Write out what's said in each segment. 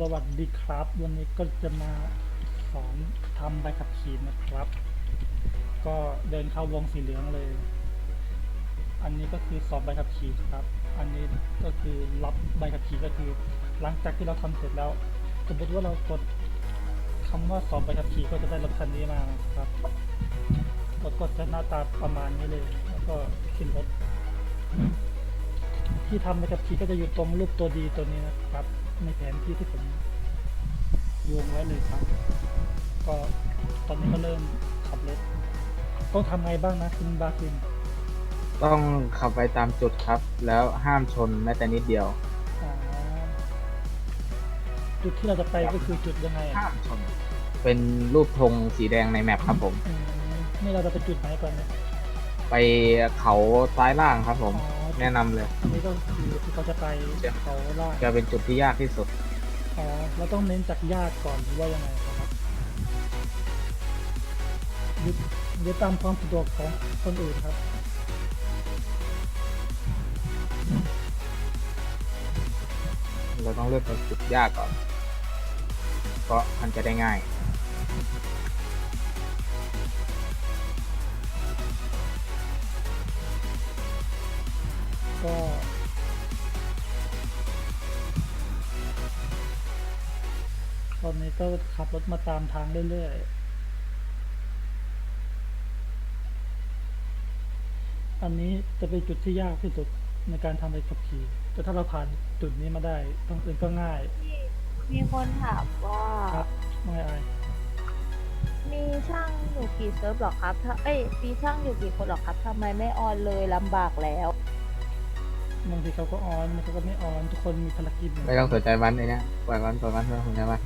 สวัสดีครับ วันนี้ก็จะมาสอนทำใบขับขี่นะครับ ก็เดินเข้าวงสีเหลืองเลย อันนี้ก็คือสอบใบขับขี่ครับ อันนี้ก็คือรับใบขับขี่ก็คือ หลังจากที่เราทำเสร็จแล้วสมมติว่าเรากดคำว่าสอบใบขับขี่ก็จะได้รถคันนี้มาครับรถก็จะหน้าตาประมาณนี้เลย แล้วก็ขึ้นรถที่ทำใบขับขี่ก็จะอยู่ตรงรูปตัวดีตัวนี้นะครับ ในแผนที่ที่ผมวงไว้เลยครับ ก็ตอนนี้ก็เริ่มขับรถต้องทำไงบ้างนะคุณบาคินต้องขับไปตามจุดครับ แล้วห้ามชนแม้แต่นิดเดียว อ่าจุดที่เราจะไปก็คือจุดยังไงอะห้ามชน เป็นรูปธงสีแดงในแมปครับผม อืมนี่เราจะไปจุดไหนก่อนเนี่ยไปเขาซ้ายล่างครับผม อ๋อ แนะนำเลย อันนี้ก็คือที่เขาจะไปเขาล่างจะเป็นจุดที่ยากที่สุด อ๋อเราต้องเน้นจากญาติก่อนหรือว่ายังไงครับยึดยึดตามความสะดวกของคนอื่นครับ เราต้องเลือกเป็นจุดยากก่อน เพราะมันจะได้ง่าย ก็ตอนนี้ก็ขับรถมาตามทางเรื่อยๆ อันนี้จะเป็นจุดที่ยากที่สุดในการทำใบขับขี่แต่ถ้าเราผ่านจุดนี้มาได้ตรงอื่นก็ง่าย มีคนถามว่าครับไม่อายมีช่างอยู่กี่เซิร์ฟหรอครับถ้าเอ้ยมีช่างอยู่กี่คนหรอครับทำไมไม่ออนเลยลำบากแล้ว บางทีเขาก็ออนบางทีเขาก็ไม่ออนทุกคนมีภารกิจเหมือนไม่กัต้อนงสนใจมันเลยนะปล่อยมันปล่อยมันไม่ต้องสนใจมัน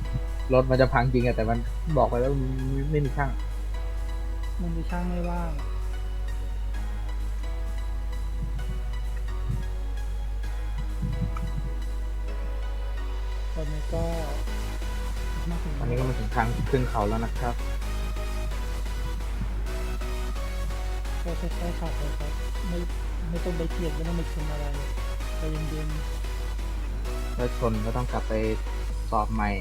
รถมันจะพังจริงอะแต่มันบอกไปแล้วไม่ไม่มีช่างมันมีช่างไม่ว่างตอนนี้ก็มาถึงตอนนี้ก็มาถึงทางขึ้นเขาแล้วนะครับก็ค่อยๆขับเลยครับไม่ ไม่ต้องไปเกลียดไม่ต้องไปชนอะไรใจเย็นแล้วชนก็ต้องกลับไปสอบใหม่ ๆ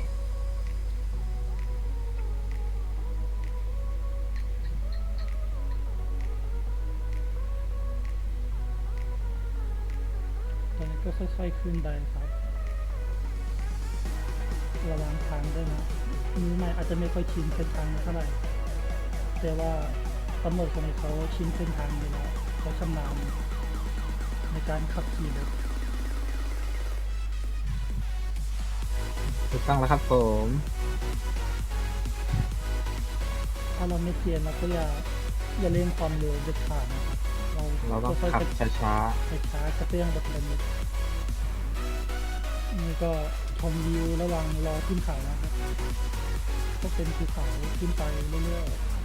ตอนนี้ก็ค่อยๆขึ้นไปครับ ระวังทางด้วยนะมือใหม่อาจจะไม่ค่อยชินเส้นทางเท่าไหร่ แต่ว่าตำรวจคนนี้เขาชินเส้นทางอยู่แล้วเขาชำนาญ ในการขับขี่รถถูกต้องแล้วครับผมถ้าเราไม่เทียนเราก็อย่าอย่าเร่งความเร็วเด็ดขาดนะครับเราเราต้องค่อยขับๆช้าช้าๆกระเตื้องกระเตื้องนิดนี่ก็ชมวิวระหว่างรอขึ้นเขานะครับ ก็เป็นภูเขาขึ้นไปเรื่อยๆ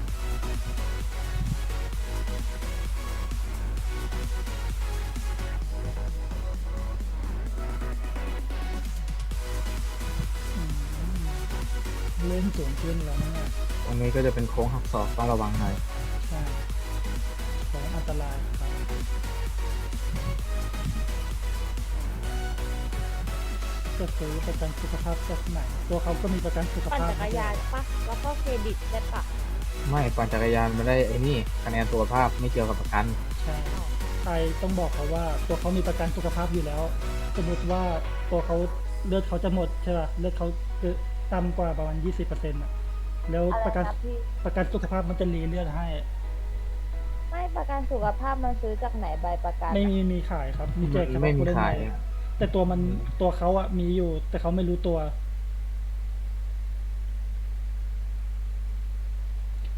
เล่นสูงขึ้นแล้วนะเนี่ยๆตรงนี้ก็จะเป็นโค้งหักศอกต้องระวังหน่อยใช่ของอันตรายครับจะซื้อประกันสุขภาพจากไหนตัวเขาก็มีประกันสุขปั่นภาพจักรยานปะแล้วก็เครดิตได้ปะไม่ปั่นจักรยานไม่ได้ไอ้นี่คะแนนสุขภาพไม่เกี่ยวกับประกัน ใช่ไอต้องบอกเขาว่าตัวเขามีประกันสุขภาพอยู่แล้ว สมมติว่าตัวเขาเลือดเขาจะหมดใช่ป่ะเลือดเขา ต่ำกว่าประมาณยี่สิบเปอร์เซ็นต์ะแล้วอะไรประกันนะพี่ ประกันสุขภาพมันจะรีเลือดให้ ไม่ประกันสุขภาพมันซื้อจากไหนใบประกันไม่มีมีขายครับ มีแจกเฉไม่พาะมีผู้เล่นใหขายม่อะแต่ตัวมันตัวเขาอะมีอยู่ แต่เขาไม่รู้ตัว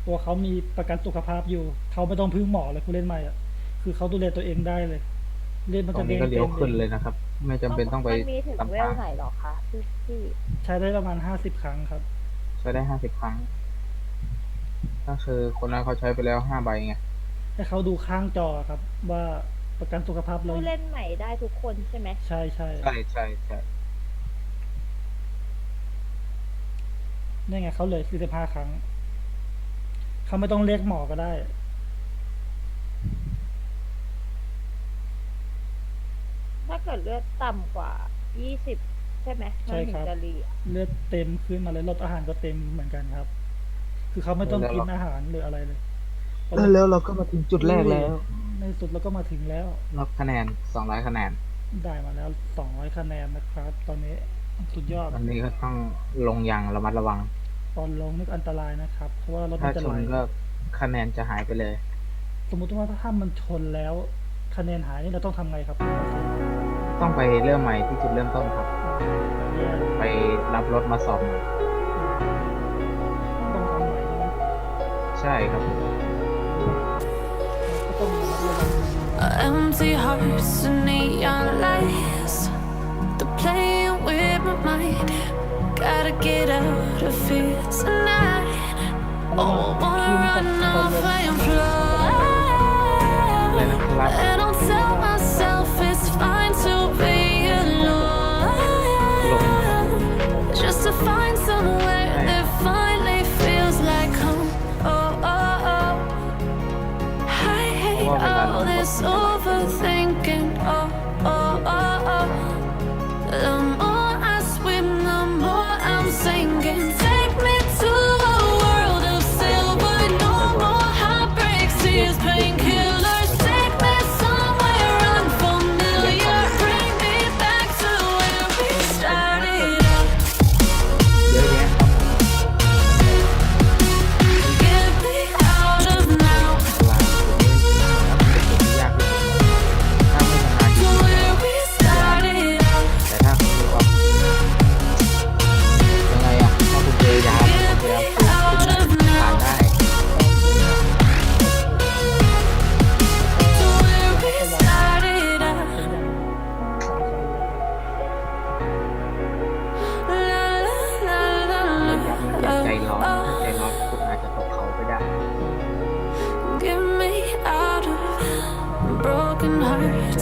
ตัวเขามีประกันสุขภาพอยู่ เขาไม่ต้องพึ่งหมอเลยผู้เล่นใหม่อะคือเขาดูแลตัวเองได้เลย เล่นมันตรจะงเด้นี้งก็เลี้ยวต็มขึ้นเลยนะครับ ไม่จำเป็นต้องไปมันมีถึงตามเวลทางไหนหรอคะพี่พี่ใช้ได้ประมาณห้าสิบครั้งครับ ใช้ได้ห้าสิบครั้ง ก็คือคนนั้นเขาใช้ไปแล้วห้าใบไงให้เขาดูข้างจอครับ ว่าประกันสุขภาพเราผู้เล่นใหม่ได้ทุกคนใช่ไหมใช่ใช่ใช่ใช่ใช่นี่ไงเขาเลยสี่สิบห้าครั้งเขาไม่ต้องเรียกหมอก็ได้ ถ้า เกิดเลือดต่ำกว่ายี่สิบใช่ไหมใช่มันถึครังบจะรีอะเลือดเต็มขึ้นมาเลยรสอาหารก็เต็มเหมือนกันครับ คือเขาไม่ต้องกินอาหารหรืออะไรเลยแล้วเราก็มาถึงจุดแรกแล้ว ในสุดเราก็มาถึงแล้วรับคะแนนสองร้อยคะแนน ได้มาแล้ว200คะแนนนะครับ ตอนนี้สุดยอดวันนี้ก็ต้องลงอย่างระมัดระวัง ตอนลงนี่ก็อันตรายนะครับ เพราะว่ารถมัถ้านจะชไหลนก็คะแนนจะหายไปเลย สมมุติว่าถ้ามันชนแล้ว คะแนนหายนี่เราต้องทำไงครับ ต้องไปเริ่มใหม่ที่จุดเริ่มต้นครับแย่ไปรับรถมาสอบใหม่ต้องทำใหม่ใช่ไหมใช่ครับ ก็ต้องระมัดระวัง Empty hearts and neon lights. They're playing with my mind. Gotta get out of here tonight. Oh,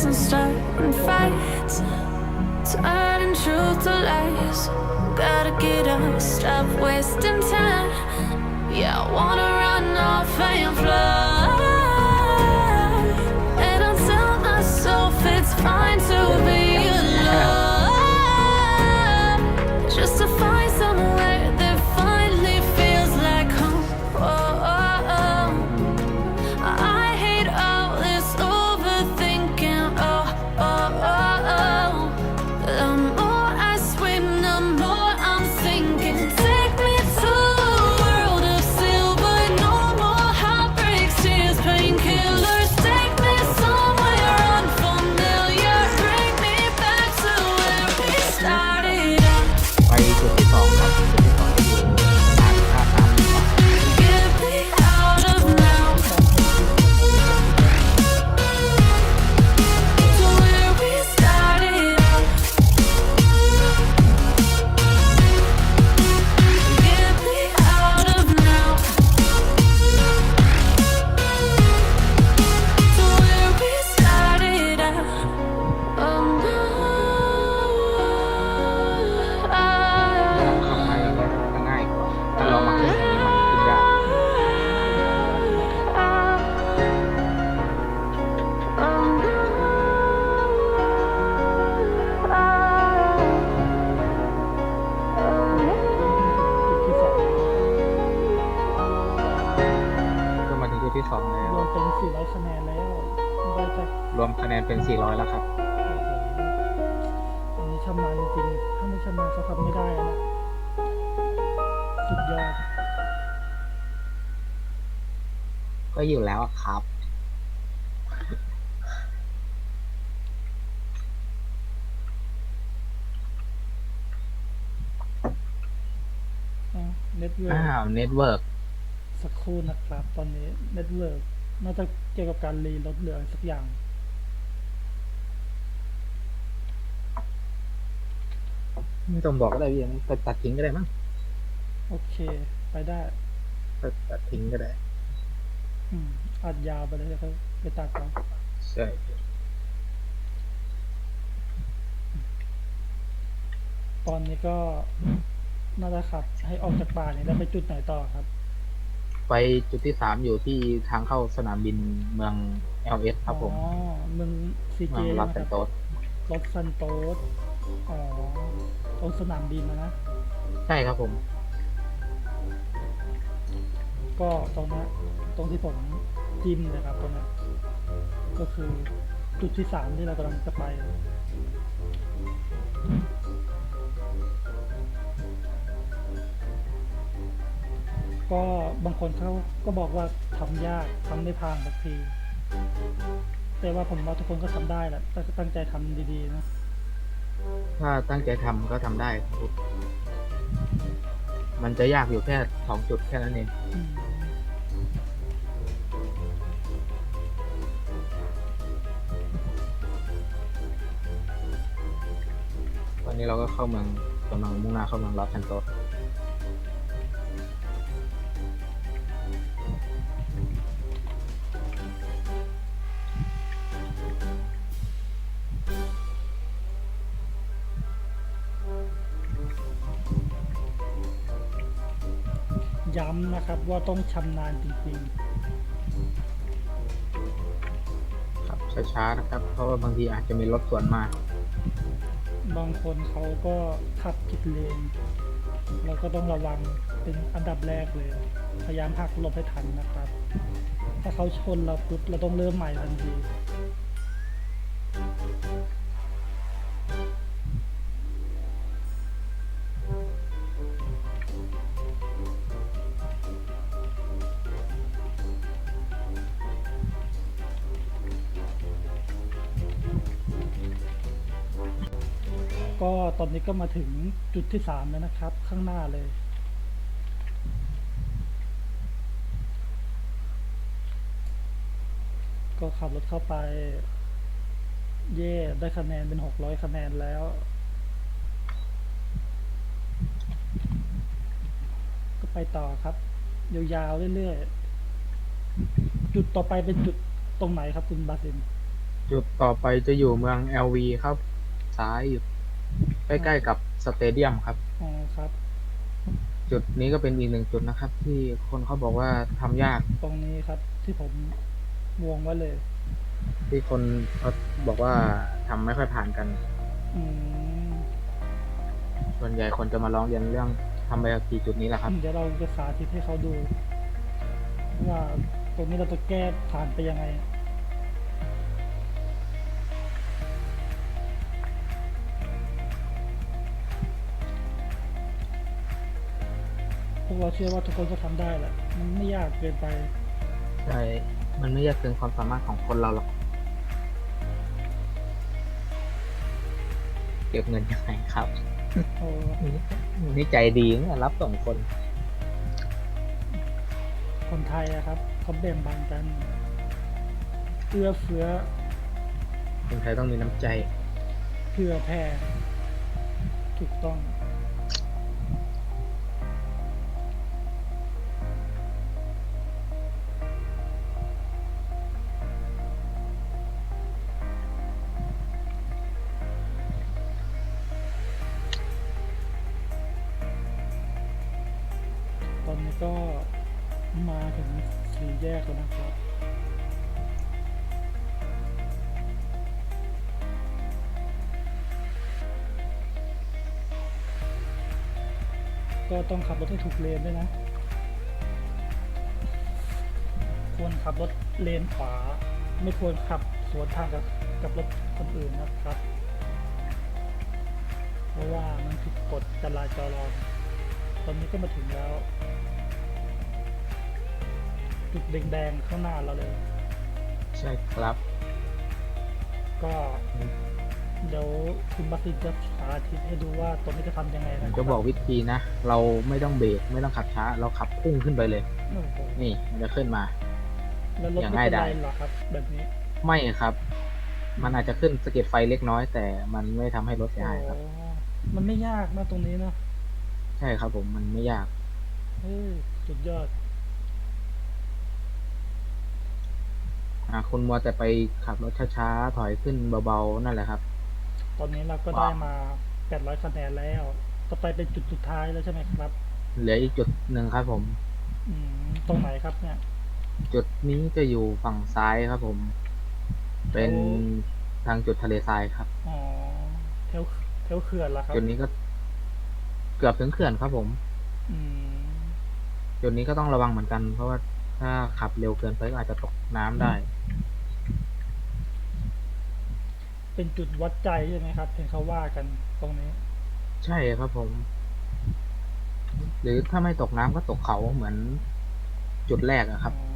hearts and starting fights. Turning truth to lies. Gotta get up, stop wasting time. Yeah, I wanna run off and fly. ก็อยู่แล้วอะครับ เน็ตเวิร์อ้าวเน็ตเวิร์กสักครู่นะครับ ตอนนี้เน็ตเวิร์กน่าจะเกี่ยวกับการรีรถเหลือสักอย่าง ไม่ต้องบอกก็ได้พี่ยังไปตัดทิ้งก็ได้มั้งโอเค ไปได้ไปตัดทิ้งก็ได้ อืมอัดยาวไปเลยแล้วก็ไปตัดเอาใช่ตอนนี้ก็น่าจะขับ ให้ออกจากป่านี้แล้วไปจุดไหนต่อครับ ไปจุดที่สามอยู่ที่ทางเข้าสนามบินเมือง LS ครับผมอ๋อเมืองซีเจเมืองลอสนะแซคนรับโตสรถซันโตสอ๋อตรงสนามบินนะนะใช่ครับผม ก็ตรงเนี้ยตรงที่ผมจิ้มเลยครับตรงเนี้ยก็คือจุดที่สามที่เรากำลังจะไป ก็บางคนเขาก็บอกว่าทำยากทำไม่ผ่านสักทีแต่ว่าผมว่าทุกคนก็ทำได้แหละถ้าตั้งใจทำดีๆนะถ้าตั้งใจทำก็ทำได้ครับมันจะยากอยู่แค่สองจุดแค่นั้นเอง นนี้เราก็เข้าเมืองกำลังมุ่งหน้าเข้าเมืองลอสแอนโตสย้ำนะครับว่าต้องชำนาญจริงครับช้าๆนะครับ เพราะว่าบางทีอาจจะมีรถสวนมาๆ บางคนเขาก็ขับผิดเลนเราก็ต้องระวังเป็นอันดับแรกเลย พยายามหักหลบให้ทันนะครับ ถ้าเขาชนเราปุ๊บเราต้องเริ่มใหม่ทันที ก็ตอนนี้ก็มาถึงจุดที่สามแล้วนะครับ ข้างหน้าเลย ก็ขับรถเข้าไป เย่ได้คะแนนเป็นหกร้อยคะแนนแล้ว ก็ไปต่อครับ ยาวๆเรื่อยๆ จุดต่อไปเป็นจุดตรงไหนครับคุณบาซิน จุดต่อไปจะอยู่เมือง LV ครับ ซ้ายอยู่ ใกล้ๆกับสเตเดียมครับ อ๋อครับ จุดนี้ก็เป็นอีกหนึ่งจุดนะครับ ที่คนเขาบอกว่าทำยากตรงนี้ครับที่ผมวงไว้เลย ที่คนเขาบอกว่าทำไม่ค่อยผ่านกัน อืมส่วนใหญ่คนจะมาร้องเรียนเรื่องทำใบขับขี่จุดนี้แหละครับ เดี๋ยวเราจะสาธิตให้เขาดู ว่าตรงนี้เราจะแก้ผ่านไปยังไง วกเราเชื่อว่าทุกคนก็ทำได้แหละ มันไม่ยากเกินไป ใช่ มันไม่ยากเกินความสามารถของคนเราหรอก เก็บเงินยังไงครับโอ้นี่ใจดีเนี่ยรับส่งคน คนไทยอะครับเขาแบ่งบานกันเอื้อเฟื้อ คนไทยต้องมีน้ำใจเพื่อแผ่ถูกต้อง ก็ต้องขับรถให้ถูกเลนด้วยนะ ควรขับรถเลนขวา ไม่ควรขับสวนทางกับกับรถคนอื่นนะครับ เพราะว่ามันผิดกฎจราจรตอนนี้ก็มาถึงแล้ว จุดแดงๆข้างหน้าเราเลย ใช่ครับ ก็ เดี๋ยวคุณบัสซินจะสาธิตให้ดูว่าตรงนี้จะทำยังไงผมนะจะบอกวิธีนะ เราไม่ต้องเบรกไม่ต้องขับช้า เราขับพุ่งขึ้นไปเลย โอ้โหนี่มันจะขึ้นมา แล้วรถอย่างไม่ง่ายเป็นไรดายเหรอครับ แบบนี้ไม่ครับ มันอาจจะขึ้นสะเก็ดไฟเล็กน้อย แต่มันไม่ทำให้รถเสียหายครับ โอ้มันไม่ยากนะตรงนี้เนอะใช่ครับผมมันไม่ยากเฮ้ยสุดยอด อ่าคุณมัวแต่ไปขับรถช้าๆ ถอยขึ้นเบาๆ นั่นแหละครับ ตอนนี้เราก็ว้าวได้มา800คะแนนแล้ว ต่อไปเป็นจุดสุดท้ายแล้วใช่ไหมครับ เหลืออีกจุดหนึ่งครับ ผม อืมตรงไหนครับเนี่ย จุดนี้จะอยู่ฝั่งซ้ายครับ ผม เป็นโอ้ทางจุดทะเลทรายครับ อ๋อแถวแถแล้วเขื่อนล่ะครับ จุดนี้ก็ เกือบถึงเขื่อนครับผม อืมจุดนี้ก็ต้องระวังเหมือนกัน เพราะว่าถ้าขับเร็วเกินไปก็อาจจะตกน้ำได้ เป็นจุดวัดใจใช่ไหมครับเห็นเขาว่ากันตรงนี้ ใช่ครับผม หรือถ้าไม่ตกน้ำก็ตกเขาเหมือนจุดแรกอะครับอ๋อ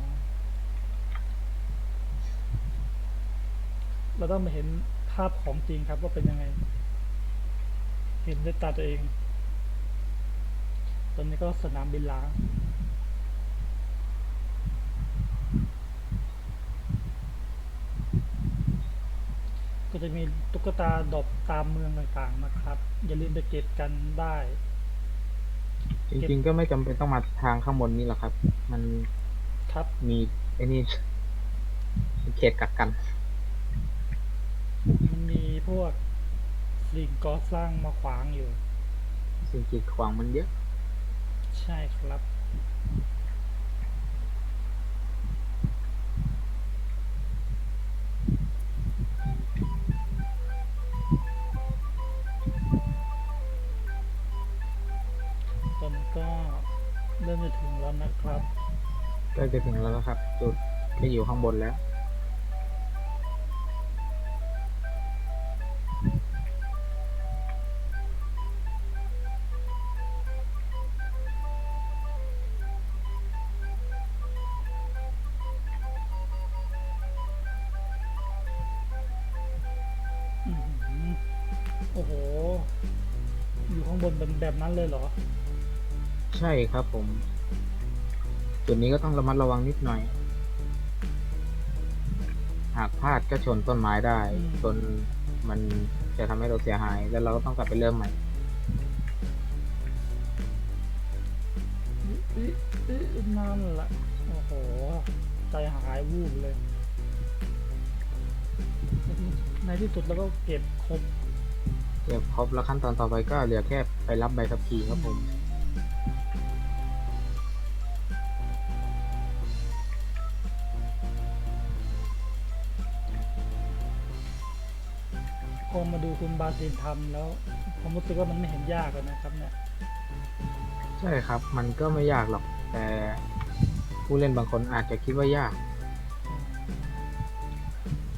เราต้องมาเห็นภาพของจริงครับว่าเป็นยังไง เห็นด้วยตาตัวเอง ตอนนี้ก็สนามบินล้าง ก็จะมีตุ๊กตาดอกตามเมืองต่างๆนะครับ อย่าลืมไปเก็บกันได้ จริงๆก็ไม่จำเป็นต้องมาทางข้างบนนี้หรอกครับ มันครับมีไอ้นี่เขตกักกัน มันมีพวกสิ่งก่อสร้างมาขวางอยู่ สิ่งกีดขวางมันเยอะ ใช่ครับ กล้จะถึงแล้วนะครับ จุดที่อยู่ข้างบนแล้วอื้อหือโอ้โห อยู่ข้างบนเป็นแบบนั้นเลยเหรอ ใช่ครับผม จุดนี้ก็ต้องระมัดระวังนิดหน่อย หากพลาดก็ชนต้นไม้ได้อืมจนมันจะทำให้เราเสียหาย แล้วเราก็ต้องกลับไปเริ่มใหม่ อื้ออื้ออื้อนั่นแหละ โอ้โห ใจหายวูบเลย ในที่สุดเราก็เก็บครบเรียบครบแล้วขั้นตอนต่อไปก็เหลือแค่ไปรับใบขับขี่ครับผม พอมาดูคุณบาซินทำแล้วผมรู้สึกว่ามันไม่เห็นยากเลยนะครับเนี่ยใช่ครับ มันก็ไม่ยากหรอก แต่ผู้เล่นบางคนอาจจะคิดว่ายาก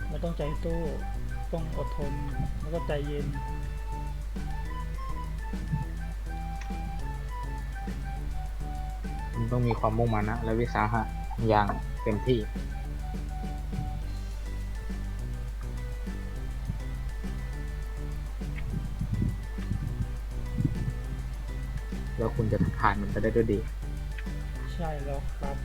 เราต้องใจสู้ต้องอดทนแล้วก็ใจเย็น มันต้องมีความมุ่งมั่นนะและวิสาหะอย่างเต็มที่ แล้วคุณจะผ่านมันไปได้ด้วยดี ใช่แล้วครับ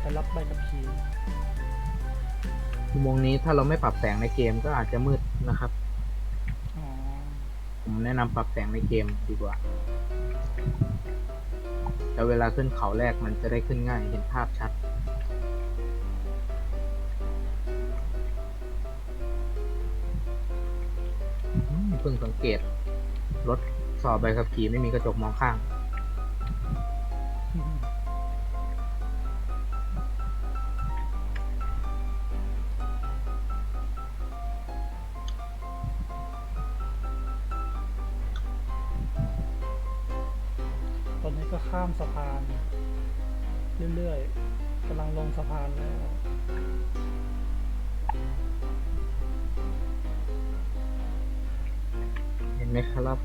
ไปรับใบขับขี่อุโมงค์นี้ถ้าเราไม่ปรับแสงในเกมก็อาจจะมืดนะครับ อ๋อผมแนะนำปรับแสงในเกมดีกว่าแล้วเวลาขึ้นเขาแรกมันจะได้ขึ้นง่ายเห็นภาพชัด อืมเพิ่งสังเกต รถสอบใบขับขี่ไม่มีกระจกมองข้าง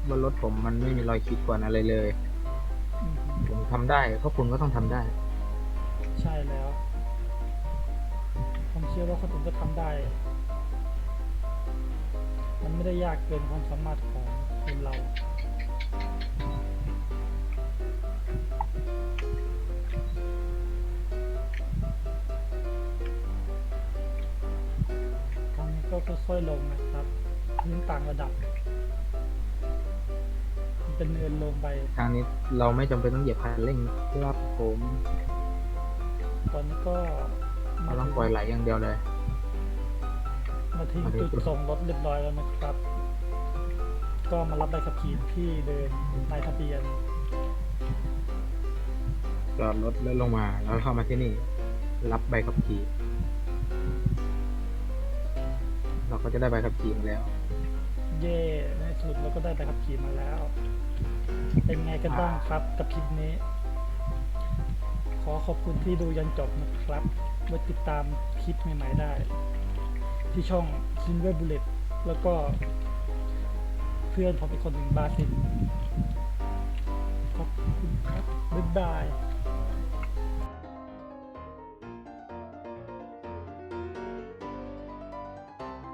บว่ารถผมมันไม่มีรอยขีดข่วนอะไรเลยอืมผมทำได้ก็คุณก็ต้องทำได้ ใช่แล้ว ผมเชื่อว่าคนอื่นก็ทำได้ มันไม่ได้ยากเกินความสามารถของคนเรา ครั้งนี้ก็ค่อยๆลงนะครับ พื้นต่างระดับ เป็นเนินลงไป ทางนี้เราไม่จำเป็นต้องเหยียบคันเร่งครับผมตอนนี้ก็เราต้องปล่อยไหลอย่างเดียวเลย มาถึงจุดส่งรถเรียบร้อยแล้วนะครับ ก็มารับใบขับขี่ที่เดินนายทะเบียนจอดรถแล้วลงมาแล้วเข้ามาที่นี่ รับใบขับขี่ เราก็จะได้ใบขับขี่มาแล้ว เย่ในที่สุดเราก็ได้ใบขับขี่มาแล้ว เป็นไงกันบ้างครับกับคลิปนี้ ขอขอบคุณที่ดูยันจบนะครับไว้ติดตามคลิปใหม่ๆได้ ที่ช่อง Silver Bullet แล้วก็ เพื่อนผมอีกคนหนึ่งบาสินขอบคุณครับ บ๊ายบาย